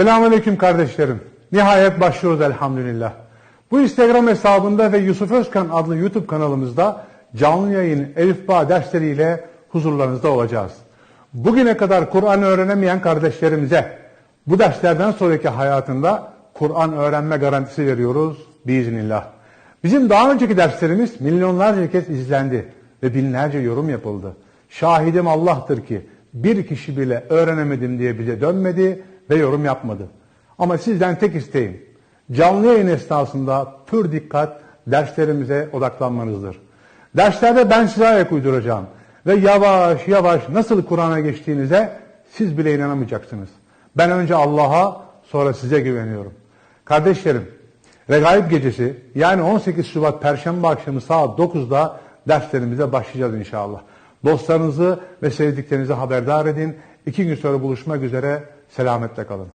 Selamünaleyküm kardeşlerim. Nihayet başlıyoruz elhamdülillah. Bu Instagram hesabında ve Yusuf Özkan adlı YouTube kanalımızda canlı yayın Elifba dersleriyle huzurlarınızda olacağız. Bugüne kadar Kur'an öğrenemeyen kardeşlerimize bu derslerden sonraki hayatında Kur'an öğrenme garantisi veriyoruz biiznillah. Bizim daha önceki derslerimiz milyonlarca kez izlendi ve binlerce yorum yapıldı. Şahidim Allah'tır ki bir kişi bile öğrenemedim diye bize dönmedi ve yorum yapmadı. Ama sizden tek isteğim canlı yayın esnasında pür dikkat derslerimize odaklanmanızdır. Derslerde ben size ayak uyduracağım ve yavaş yavaş nasıl Kur'an'a geçtiğinize siz bile inanamayacaksınız. Ben önce Allah'a sonra size güveniyorum. Kardeşlerim, Regaib gecesi yani 18 Şubat Perşembe akşamı saat 9'da derslerimize başlayacağız inşallah. Dostlarınızı ve sevdiklerinizi haberdar edin. İki gün sonra buluşmak üzere selametle kalın.